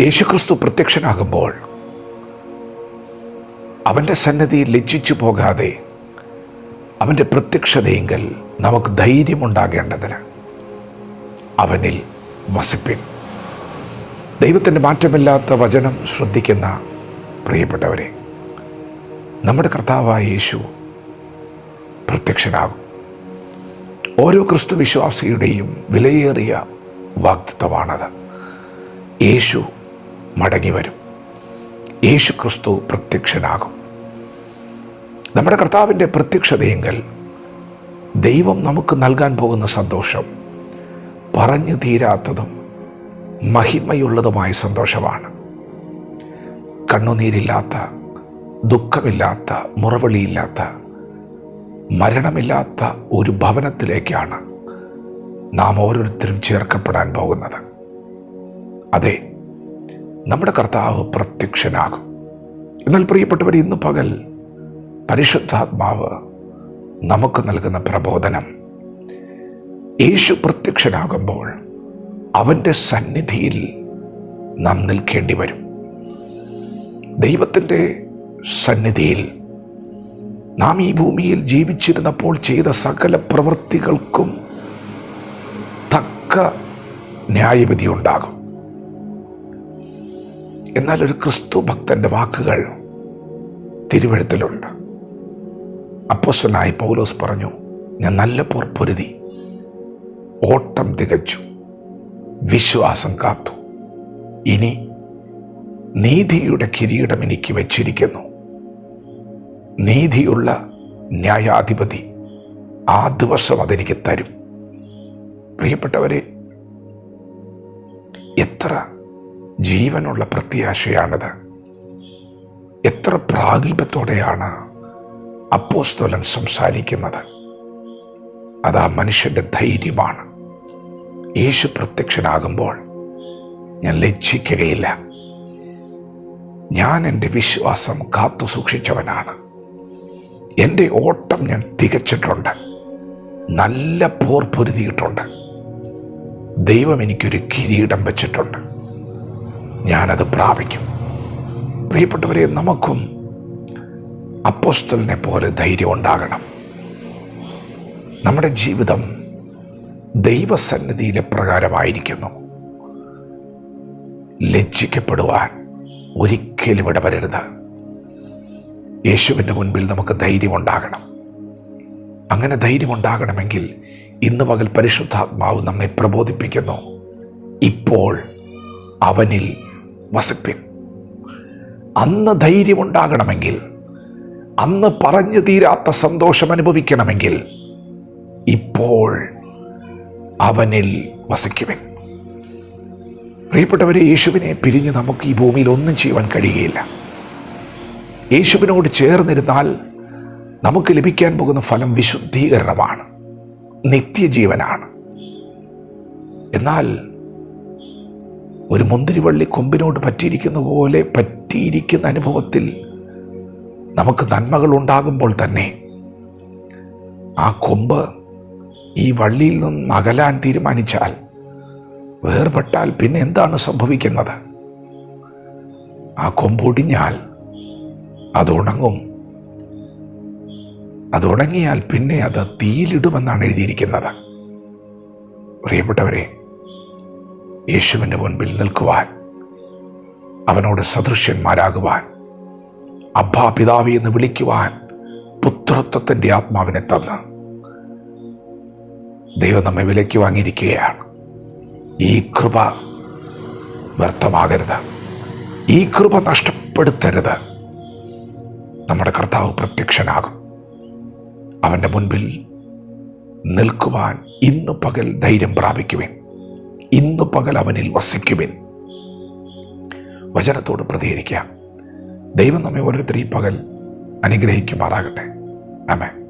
യേശുക്രിസ്തു പ്രത്യക്ഷനാകുമ്പോൾ അവന്റെ സന്നദ്ധി ലജ്ജിച്ചു പോകാതെ അവന്റെ പ്രത്യക്ഷതയെങ്കിൽ നമുക്ക് ധൈര്യമുണ്ടാകേണ്ടതിന് അവനിൽ വസിപ്പിൻ. ദൈവത്തിന്റെ മാറ്റമില്ലാത്ത വചനം ശ്രദ്ധിക്കുന്ന പ്രിയപ്പെട്ടവരെ നമ്മുടെ കർത്താവായ യേശു പ്രത്യക്ഷനാകും. ഓരോ ക്രിസ്തു വിശ്വാസിയുടെയും വിലയേറിയ വാക്തിത്വമാണത് യേശു മടങ്ങി വരും യേശു ക്രിസ്തു പ്രത്യക്ഷനാകും. നമ്മുടെ കർത്താവിന്റെ പ്രത്യക്ഷതയെങ്കിൽ ദൈവം നമുക്ക് നൽകാൻ പോകുന്ന സന്തോഷം പറഞ്ഞു തീരാത്തതും മഹിമയുള്ളതുമായ സന്തോഷമാണ്. കണ്ണുനീരില്ലാത്ത ദുഃഖമില്ലാത്ത മുറവിളിയില്ലാത്ത മരണമില്ലാത്ത ഒരു ഭവനത്തിലേക്കാണ് നാം ഓരോരുത്തരും ചേർക്കപ്പെടാൻ പോകുന്നത്. അതെ നമ്മുടെ കർത്താവ് പ്രത്യക്ഷനാകും. എന്നാൽ പ്രിയപ്പെട്ടവർ ഇന്ന് പകൽ പരിശുദ്ധാത്മാവ് നമുക്ക് നൽകുന്ന പ്രബോധനം യേശു പ്രത്യക്ഷനാകുമ്പോൾ അവന്റെ സന്നിധിയിൽ നാം നിൽക്കേണ്ടി വരും. ദൈവത്തിന്റെ സന്നിധിയിൽ നാം ഈ ഭൂമിയിൽ ജീവിച്ചിരുന്നപ്പോൾ ചെയ്ത സകല പ്രവൃത്തികൾക്കും തക്ക ന്യായവിധി ഉണ്ടാകും. എന്നാൽ ഒരു ക്രിസ്തു ഭക്തന്റെ വാക്കുകൾ തിരുവഴുത്തിലുണ്ട്. അപ്പോസ്വനായി പൗലോസ് പറഞ്ഞു ഞാൻ നല്ല പോർ പൊരുതി ഓട്ടം തികച്ചു വിശ്വാസം കാത്തു. ഇനി നീതിയുടെ കിരീടം എനിക്ക് വച്ചിരിക്കുന്നു. നീതിയുള്ള ന്യായാധിപതി ആ ദിവസം അതെനിക്ക് തരും. പ്രിയപ്പെട്ടവരെ എത്ര ജീവനുള്ള പ്രത്യാശയാണിത്. എത്ര പ്രാഗൽഭ്യത്തോടെയാണ് അപ്പോസ്തോലൻ സംസാരിക്കുന്നത്. അത് ആ മനുഷ്യന്റെ ധൈര്യമാണ്. യേശു പ്രത്യക്ഷനാകുമ്പോൾ ഞാൻ ലജ്ജിക്കുകയില്ല. ഞാൻ എന്റെ വിശ്വാസം കാത്തു സൂക്ഷിച്ചവനാണ്. എന്റെ ഓട്ടം ഞാൻ തികച്ചിട്ടുണ്ട്. നല്ല പോർ പൊരുതിയിട്ടുണ്ട് ദൈവം എനിക്കൊരു കിരീടം വെച്ചിട്ടുണ്ട്. ഞാനത് പ്രാപിക്കും. പ്രിയപ്പെട്ടവരെ നമുക്കും അപ്പോസ്റ്റലിനെ പോലെ ധൈര്യം ഉണ്ടാകണം. നമ്മുടെ ജീവിതം ദൈവസന്നിധിയിലെ പ്രകാരമായിരിക്കുന്നു. ലജ്ജിക്കപ്പെടുവാൻ ഒരിക്കലും ഇടവരരുത്. യേശുവിന്റെ മുൻപിൽ നമുക്ക് ധൈര്യമുണ്ടാകണം അങ്ങനെ ധൈര്യമുണ്ടാകണമെങ്കിൽ ഇന്ന് പകൽ പരിശുദ്ധാത്മാവ് നമ്മെ പ്രബോധിപ്പിക്കുന്നു. ഇപ്പോൾ അവനിൽ വസിപ്പിൻ. അന്ന് ധൈര്യമുണ്ടാകണമെങ്കിൽ അന്ന് പറഞ്ഞു തീരാത്ത സന്തോഷം അനുഭവിക്കണമെങ്കിൽ ഇപ്പോൾ അവനിൽ വസിക്കുവിൻ. പ്രിയപ്പെട്ടവരെ യേശുവിനെ പിരിഞ്ഞ് നമുക്ക് ഈ ഭൂമിയിൽ ഒന്നും ചെയ്യുവാൻ കഴിയുകയില്ല. യേശുവിനോട് ചേർന്നിരുന്നാൽ നമുക്ക് ലഭിക്കാൻ പോകുന്ന ഫലം വിശുദ്ധീകരണമാണ് നിത്യജീവനാണ്. എന്നാൽ ഒരു മുന്തിരിവള്ളി കൊമ്പിനോട് പറ്റിയിരിക്കുന്ന പോലെ പറ്റിയിരിക്കുന്ന അനുഭവത്തിൽ നമുക്ക് നന്മകൾ ഉണ്ടാകുമ്പോൾ തന്നെ ആ കൊമ്പ് ഈ വള്ളിയിൽ നിന്ന് അകലാൻ തീരുമാനിച്ചാൽ വേർപെട്ടാൽ പിന്നെ എന്താണ് സംഭവിക്കുന്നത്? ആ കൊമ്പൊടിഞ്ഞാൽ അത് ഉണങ്ങും. അത് ഉണങ്ങിയാൽ പിന്നെ അത് തീയിലിടുമെന്നാണ് എഴുതിയിരിക്കുന്നത്. പ്രിയപ്പെട്ടവരെ യേശുവിന്റെ മുൻപിൽ നിൽക്കുവാൻ അവനോട് സദൃശ്യന്മാരാകുവാൻ അബ്ബാ പിതാവി എന്ന് വിളിക്കുവാൻ പുത്രത്വത്തിന്റെ ആത്മാവിനെ തന്ന്. ദൈവം നമ്മെ വിലയ്ക്ക് വാങ്ങിയിരിക്കുകയാണ്. ഈ കൃപ വ്യർത്ഥമാകരുത്. ഈ കൃപ നഷ്ടപ്പെടുത്തരുത്. നമ്മുടെ കർത്താവ് പ്രത്യക്ഷനാകും. അവന്റെ മുൻപിൽ നിൽക്കുവാൻ ഇന്ന് പകൽ ധൈര്യം പ്രാപിക്കുവിൻ. ഇന്ന് പകൽ അവനിൽ വസിക്കുവിൻ. വചനത്തോട് പ്രതികരിക്കാം ദൈവം നമ്മെ ഓരോരുത്തരെയും പകൽ അനുഗ്രഹിക്കുമാറാകട്ടെ. അമേ